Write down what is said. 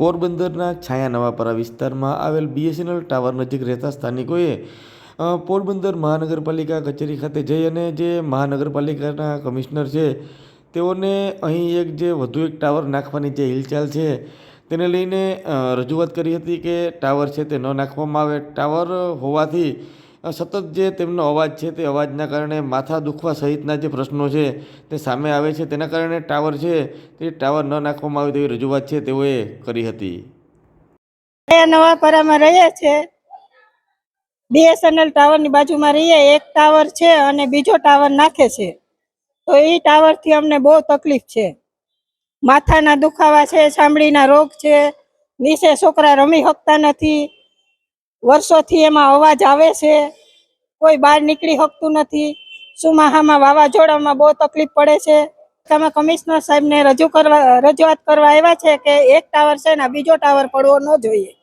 પોરબંદરના છાયા નવાપરા વિસ્તારમાં આવેલ બીએસએનએલ ટાવર નજીક રહેતા સ્થાનિકોએ પોરબંદર મહાનગરપાલિકા કચેરી ખાતે જઈ અને જે મહાનગરપાલિકાના કમિશનર છે, તેઓને અહીં એક જે વધુ એક ટાવર નાખવાની જે હિલચાલ છે, તેને લઈને રજૂઆત કરી હતી કે ટાવર છે તે ન નાખવામાં આવે. ટાવર હોવાથી સતત જે તેમનો અવાજ છે તે અવાજના કારણે માથા દુખવા સહિતના જે પ્રશ્નો છે તે સામે આવે છે, તેના કારણે ટાવર છે, તે ટાવર ન નાખવામાં આવે તેવી રજૂઆત છે તેઓએ કરી હતી. નવાપરામાં રહીએ છે. બીએસએનએલ ટાવરની બાજુમાં રહીએ એક ટાવર છે અને બીજો ટાવર નાખે છે. તો એ ટાવરથી અમને બહુ તકલીફ છે. માથાના દુખાવા છે, ચામડીના રોગ છે, નીચે છોકરા રમી શકતા નથી. વર્ષોથી એમાં અવાજ આવે છે. કોઈ બહાર નીકળી શકતું નથી. સુમાહામાં વાવાઝોડામાં બહુ તકલીફ પડે છે. તમે કમિશનર સાહેબને રજૂ કરવા, રજૂઆત કરવા આવ્યા છે કે એક ટાવર છે ને બીજો ટાવર પડવો ન જોઈએ.